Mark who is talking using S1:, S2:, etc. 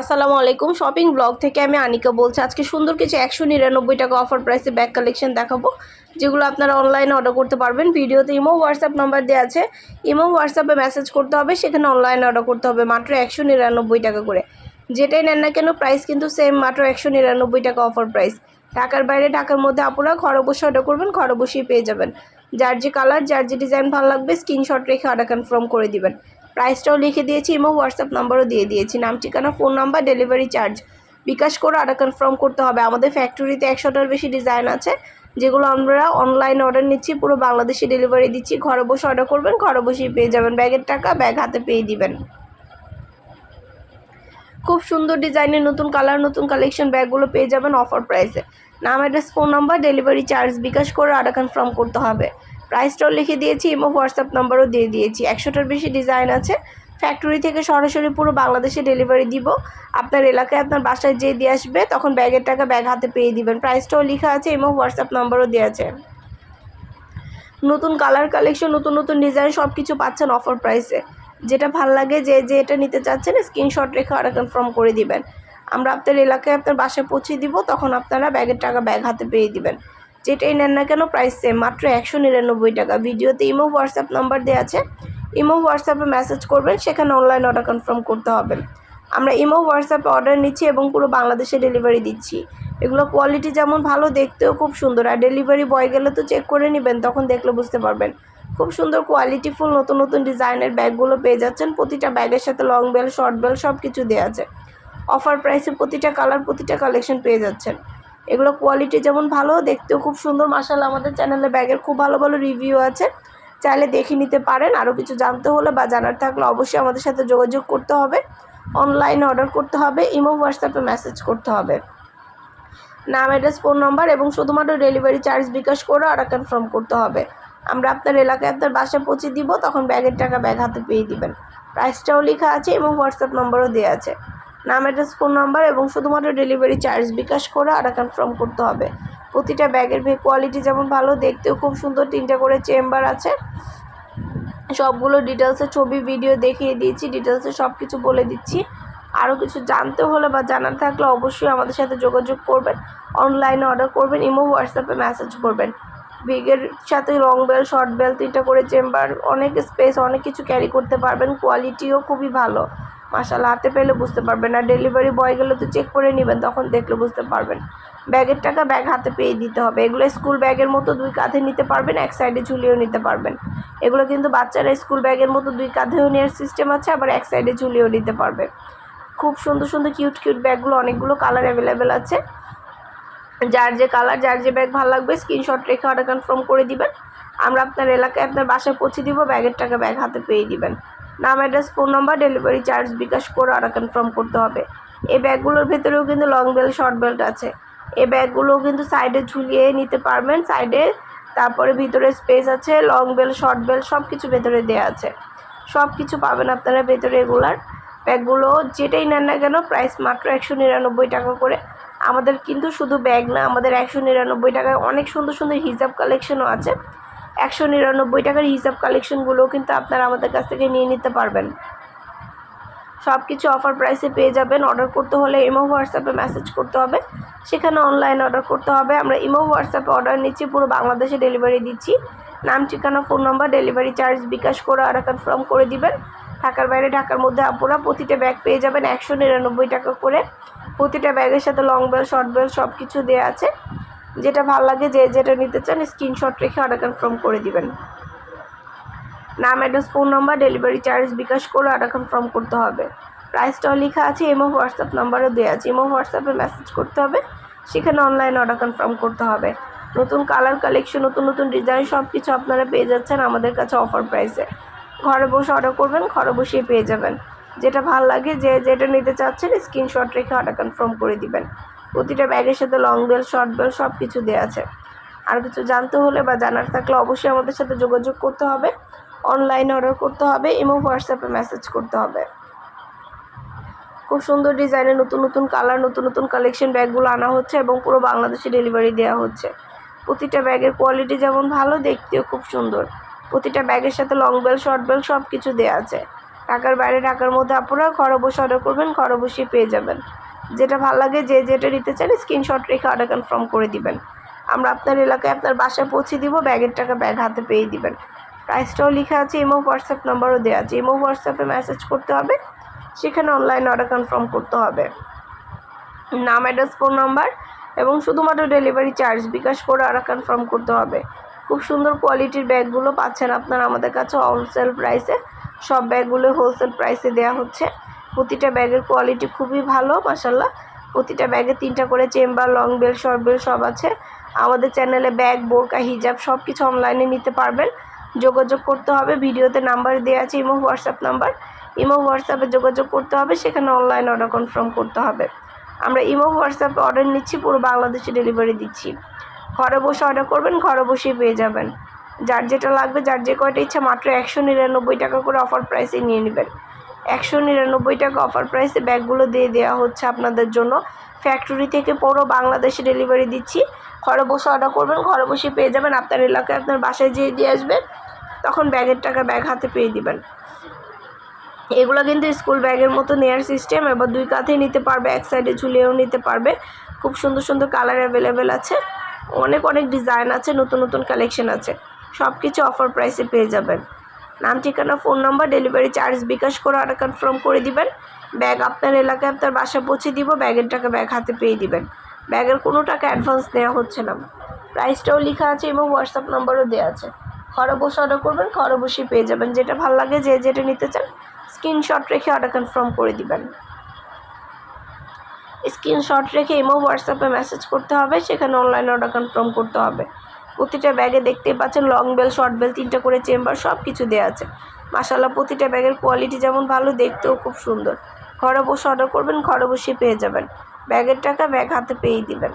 S1: আসসালামু আলাইকুম। Shopping blog থেকে আমি আনিকা বলছি। আজকে সুন্দর কিছু একশো নিরানব্বই টাকা অফার প্রাইসে ব্যাগ কালেকশন দেখাবো, যেগুলো আপনারা অনলাইনে অর্ডার করতে পারবেন। ভিডিওতে ইমো হোয়াটসঅ্যাপ নাম্বার দেওয়া আছে। ইমো হোয়াটসঅ্যাপে মেসেজ করতে হবে, সেখানে অনলাইনে অর্ডার করতে হবে মাত্র একশো নিরানব্বই টাকা করে। যেটাই নেন না কেন প্রাইস কিন্তু সেম মাত্র একশো নিরানব্বই টাকা অফার প্রাইস ঢাকার বাইরে, ঢাকার মধ্যে আপনারা ঘরে বসে অর্ডার করবেন, ঘরে বসেই পেয়ে যাবেন। যার যে কালার যার যে ডিজাইন ভালো লাগবে স্ক্রিনশট রেখে অর্ডার কনফার্ম করে দিবেন। প্রাইসটাও লিখে দিয়েছি এবং হোয়াটসঅ্যাপ নাম্বারও দিয়ে দিয়েছি। নাম, ঠিকানা phone number delivery charge bKash করে অর্ডার কনফার্ম করতে হবে। আমাদের ফ্যাক্টরিতে একশোটার বেশি ডিজাইন আছে, যেগুলো আমরা অনলাইন অর্ডার নিচ্ছি, পুরো বাংলাদেশে ডেলিভারি দিচ্ছি। ঘরে বসে অর্ডার করবেন, ঘরে বসেই পেয়ে যাবেন। ব্যাগের টাকা ব্যাগ হাতে পেয়ে দিবেন। খুব সুন্দর ডিজাইনের নতুন কালার নতুন কালেকশন ব্যাগগুলো পেয়ে যাবেন অফার প্রাইসে নাম address phone number delivery charge bKash করে অর্ডার কনফার্ম করতে হবে। প্রাইসটাও লিখে দিয়েছি এবং হোয়াটসঅ্যাপ নাম্বারও দিয়ে দিয়েছি। একশোটার বেশি ডিজাইন আছে। ফ্যাক্টরি থেকে সরাসরি পুরো বাংলাদেশে ডেলিভারি দিব। আপনার এলাকায় আপনার বাসায় যেয়ে দিয়ে আসবে, তখন ব্যাগের টাকা ব্যাগ হাতে পেয়ে দিবেন। প্রাইসটাও লেখা আছে এবং হোয়াটসঅ্যাপ নাম্বারও দেওয়া আছে। নতুন কালার কালেকশন নতুন নতুন ডিজাইন সব কিছু পাচ্ছেন অফার প্রাইসে যেটা ভালো লাগে, যে যে এটা নিতে চাচ্ছেন স্ক্রিনশট রেখে অর্ডার কনফার্ম করে দিবেন। আমরা আপনার এলাকায় আপনার বাসায় পৌঁছে দিব, তখন আপনারা ব্যাগের টাকা ব্যাগ হাতে পেয়ে দিবেন। যেটাই নেন না কেন প্রাইস সেম মাত্র একশো নিরানব্বই টাকা। ভিডিওতে ইমো হোয়াটসঅ্যাপ নাম্বার দেওয়া আছে। ইমো হোয়াটসঅ্যাপে মেসেজ করবেন, সেখানে অনলাইন অর্ডার কনফার্ম করতে হবে। আমরা ইমো হোয়াটসঅ্যাপে অর্ডার নিচ্ছি এবং পুরো বাংলাদেশে ডেলিভারি দিচ্ছি। এগুলো কোয়ালিটি যেমন ভালো, দেখতেও খুব সুন্দর। আর ডেলিভারি বয় গেলে তো চেক করে নেবেন, তখন দেখলে বুঝতে পারবেন। খুব সুন্দর কোয়ালিটিফুল নতুন নতুন ডিজাইনের ব্যাগগুলো পেয়ে যাচ্ছেন। প্রতিটা ব্যাগের সাথে লং বেল শর্ট বেল সব কিছু দেওয়া আছে অফার প্রাইসে প্রতিটা কালার প্রতিটা কালেকশন পেয়ে যাচ্ছেন। এগুলো কোয়ালিটি যেমন ভালো, দেখতেও খুব সুন্দর। মাসাল আমাদের চ্যানেলে ব্যাগের খুব ভালো ভালো রিভিউ আছে। চাইলে দেখে নিতে পারেন আরও কিছু জানতে হলে বা জানার থাকলে অবশ্যই আমাদের সাথে যোগাযোগ করতে হবে। অনলাইনে অর্ডার করতে হবে ইমো হোয়াটসঅ্যাপে মেসেজ করতে হবে। নাম অ্যাড্রেস ফোন নাম্বার এবং শুধুমাত্র ডেলিভারি চার্জ বিকাশ করে অর্ডার কনফার্ম করতে হবে। আমরা আপনার এলাকায় আপনার বাসায় পৌঁছে দিব, তখন ব্যাগের টাকা ব্যাগ হাতে পেয়ে দিবেন। প্রাইসটাও লেখা আছে এবং হোয়াটসঅ্যাপ নম্বরও দেওয়া আছে। নাম অ্যাড্রেস ফোন নাম্বার এবং শুধুমাত্র ডেলিভারি চার্জ বিকাশ করে অর্ডার কনফার্ম করতে হবে। প্রতিটা ব্যাগের কোয়ালিটি যেমন ভালো, দেখতেও খুব সুন্দর, তিনটা করে চেম্বার আছে। সবগুলো ডিটেলসে ছবি ভিডিও দেখিয়ে দিয়েছি ডিটেলসে সব কিছু বলে দিচ্ছি। আরও কিছু জানতে হলে বা জানার থাকলে অবশ্যই আমাদের সাথে যোগাযোগ করবেন অনলাইনে অর্ডার করবেন, ইমো হোয়াটসঅ্যাপে মেসেজ করবেন। বিগের সাথে লং বেল শর্ট বেল তিনটা করে চেম্বার অনেক স্পেস অনেক কিছু ক্যারি করতে পারবেন কোয়ালিটিও খুবই ভালো। মাসাল হাতে পেলে বুঝতে পারবেন আর ডেলিভারি বয় গেলে তো চেক করে নেবেন, তখন দেখলে বুঝতে পারবেন। ব্যাগের টাকা ব্যাগ হাতে পেয়ে দিতে হবে। এগুলো স্কুল ব্যাগের মতো দুই কাঁধে নিতে পারবেন, এক সাইডে ঝুলিয়েও নিতে পারবেন। এগুলো কিন্তু বাচ্চারা স্কুল ব্যাগের মতো দুই কাঁধেও নেওয়ার সিস্টেম আছে, আবার এক সাইডে ঝুলিয়েও নিতে পারবে। খুব সুন্দর সুন্দর কিউট কিউট ব্যাগগুলো অনেকগুলো কালার অ্যাভেলেবেল আছে। যার যে কালার যার যে ব্যাগ ভালো লাগবে স্ক্রিনশট রেখে অর্ডার কনফার্ম করে দিবেন। আমরা আপনার এলাকায় আপনার বাসায় পৌঁছে দিব ব্যাগের টাকা ব্যাগ হাতে পেয়ে দিবেন। নাম address phone number delivery charge bKash করে অর্ডার কনফার্ম করতে হবে। এই ব্যাগগুলোর ভেতরেও কিন্তু লং বেল্ট শর্ট বেল্ট আছে। এই ব্যাগগুলোও কিন্তু সাইডে ঝুলিয়ে নিতে পারবেন সাইডে তারপরে ভিতরে স্পেস আছে লং বেল শর্ট বেল্ট সব কিছু ভেতরে দেওয়া আছে। সব কিছু পাবেন আপনারা ভেতরে এগুলার। ব্যাগগুলো যেটাই নেন না কেন প্রাইস মাত্র একশো নিরানব্বই টাকা করে। আমাদের কিন্তু শুধু ব্যাগ না, আমাদের একশো নিরানব্বই টাকায় অনেক সুন্দর সুন্দর হিজাব কালেকশনও আছে। একশো নিরানব্বই টাকার হিসাব কালেকশনগুলোও কিন্তু আপনারা আমাদের কাছ থেকে নিয়ে নিতে পারবেন। সব কিছু অফার প্রাইসে পেয়ে যাবেন। অর্ডার করতে হলে ইমো হোয়াটসঅ্যাপে মেসেজ করতে হবে। সেখানে অনলাইন অর্ডার করতে হবে। আমরা ইমো হোয়াটসঅ্যাপে অর্ডার নিচ্ছি, পুরো বাংলাদেশে ডেলিভারি দিচ্ছি। নাম, ঠিকানা phone number delivery charge bKash করে অর্ডার কনফার্ম করে দিবেন। ঢাকার বাইরে, ঢাকার মধ্যে আপনারা প্রতিটা ব্যাগ পেয়ে যাবেন। একশো নিরানব্বই টাকা করে প্রতিটা ব্যাগের সাথে লং বেল শর্ট বেল সব কিছু দেওয়া আছে। যেটা ভালো লাগে, যে যেটা নিতে চান স্ক্রিনশট রেখে অর্ডার কনফার্ম করে দিবেন। নাম address phone number delivery charge bKash করে অর্ডার কনফার্ম করতে হবে। প্রাইসটাও লেখা আছে এমও হোয়াটসঅ্যাপ নাম্বারও দেওয়া আছে। এমও হোয়াটসঅ্যাপে মেসেজ করতে হবে, সেখানে অনলাইন অর্ডার কনফার্ম করতে হবে। নতুন কালার কালেকশন নতুন নতুন ডিজাইন সব কিছু আপনারা পেয়ে যাচ্ছেন আমাদের কাছে অফার প্রাইসে ঘরে বসে অর্ডার করবেন, ঘরে বসেই পেয়ে যাবেন। যেটা ভালো লাগে, যে যেটা নিতে চাচ্ছেন স্ক্রিনশট রেখে অর্ডার কনফার্ম করে দিবেন। প্রতিটা ব্যাগের সাথে লং বেল শর্ট বেল সব কিছু দেওয়া আছে। আর কিছু জানতে হলে বা জানার থাকলে অবশ্যই আমাদের সাথে যোগাযোগ করতে হবে। অনলাইনে অর্ডার করতে হবে এবং হোয়াটসঅ্যাপে মেসেজ করতে হবে। খুব সুন্দর ডিজাইনের নতুন নতুন কালার নতুন নতুন কালেকশন ব্যাগগুলো আনা হচ্ছে এবং পুরো বাংলাদেশে ডেলিভারি দেওয়া হচ্ছে। প্রতিটা ব্যাগের কোয়ালিটি যেমন ভালো, দেখতেও খুব সুন্দর। প্রতিটা ব্যাগের সাথে লং বেল শর্ট বেল সব কিছু দেওয়া আছে। ঢাকার বাইরে, ঢাকার মধ্যে আপনারা ঘরে বসে অর্ডার করবেন, ঘরে বসেই পেয়ে যাবেন। যেটা ভালো লাগে, যে যেটা নিতে চান স্ক্রিনশট রেখে অর্ডার কনফার্ম করে দিবেন। আমরা আপনার এলাকায় আপনার বাসায় পৌঁছে দিব, ব্যাগের টাকা ব্যাগ হাতে পেয়ে দিবেন। প্রাইসটাও লেখা আছে ইমো হোয়াটসঅ্যাপ নাম্বারও দেওয়া আছে। ইমো হোয়াটসঅ্যাপে মেসেজ করতে হবে, সেখানে অনলাইন অর্ডার কনফার্ম করতে হবে। নাম অ্যাড্রেস ফোন নাম্বার এবং শুধুমাত্র ডেলিভারি চার্জ বিকাশ করে অর্ডার কনফার্ম করতে হবে। খুব সুন্দর কোয়ালিটির ব্যাগগুলো পাচ্ছেন আপনারা আমাদের কাছে হোলসেল প্রাইসে সব ব্যাগগুলো হোলসেল প্রাইসে দেওয়া হচ্ছে। প্রতিটা ব্যাগের কোয়ালিটি খুবই ভালো মাসাল্লাহ প্রতিটা ব্যাগে তিনটা করে chamber long bell short bell সব আছে। আমাদের চ্যানেলে ব্যাগ বোরকা হিজাব সব কিছু অনলাইনে নিতে পারবেন। যোগাযোগ করতে হবে, ভিডিওতে নাম্বার দেওয়া আছে, ইমো, হোয়াটসঅ্যাপ নাম্বার ইমো, হোয়াটসঅ্যাপে যোগাযোগ করতে হবে, সেখানে অনলাইন অর্ডার কনফার্ম করতে হবে। আমরা ইমো, হোয়াটসঅ্যাপে অর্ডার নিচ্ছি, পুরো বাংলাদেশে ডেলিভারি দিচ্ছি। ঘরে বসে অর্ডার করবেন, ঘরে বসেই পেয়ে যাবেন। যার যেটা লাগবে, যার যে কয়টা ইচ্ছা, মাত্র একশো নিরানব্বই টাকা করে অফার প্রাইসে নিয়ে নেবেন। একশো নিরানব্বই টাকা অফার প্রাইসে ব্যাগগুলো দিয়ে দেওয়া হচ্ছে আপনাদের জন্য। ফ্যাক্টরি থেকে পুরো বাংলাদেশে ডেলিভারি দিচ্ছি। ঘরে বসে অর্ডার করবেন, ঘরে বসে পেয়ে যাবেন। আপনার এলাকায় আপনার বাসায় যেয়ে দিয়ে আসবে তখন ব্যাগের টাকা ব্যাগ হাতে পেয়ে দিবেন। এগুলো কিন্তু স্কুল ব্যাগের মতো নেয়ার সিস্টেম এবার দুই কাঁধেই নিতে পারবে, এক সাইডে ঝুলিয়েও নিতে পারবে। খুব সুন্দর সুন্দর কালার অ্যাভেলেবেল আছে। অনেক অনেক ডিজাইন আছে, নতুন নতুন কালেকশন আছে। সব কিছু অফার প্রাইসে পেয়ে যাবেন। নাম ঠিকানা, phone number delivery charge bKash করে অর্ডার কনফার্ম করে দিবেন। ব্যাগ আপনার এলাকায় আপনার বাসা পৌঁছে দিব ব্যাগের টাকা ব্যাগ হাতে পেয়ে দিবেন। ব্যাগের কোনো টাকা অ্যাডভান্স নেওয়া হচ্ছে না। প্রাইসটাও লেখা আছে এবং হোয়াটসঅ্যাপ নাম্বারও দেওয়া আছে। ঘরে বসে অর্ডার করবেন, ঘরে বসেই পেয়ে যাবেন। যেটা ভালো লাগে, যে যেটা নিতে চান স্ক্রিনশট রেখে অর্ডার কনফার্ম করে দিবেন। স্ক্রিনশট রেখে ইমো হোয়াটসঅ্যাপে মেসেজ করতে হবে, সেখানে অনলাইন অর্ডার কনফার্ম করতে হবে। প্রতিটা ব্যাগে দেখতেই পাচ্ছেন লং বেল শর্ট বেল তিনটা করে চেম্বার সব কিছু দেওয়া আছে। মাসাল্লাহ প্রতিটা ব্যাগের কোয়ালিটি যেমন ভালো, দেখতেও খুব সুন্দর। ঘরে বসে অর্ডার করবেন, ঘরে বসে পেয়ে যাবেন। ব্যাগের টাকা ব্যাগ হাতে পেয়েই দিবেন।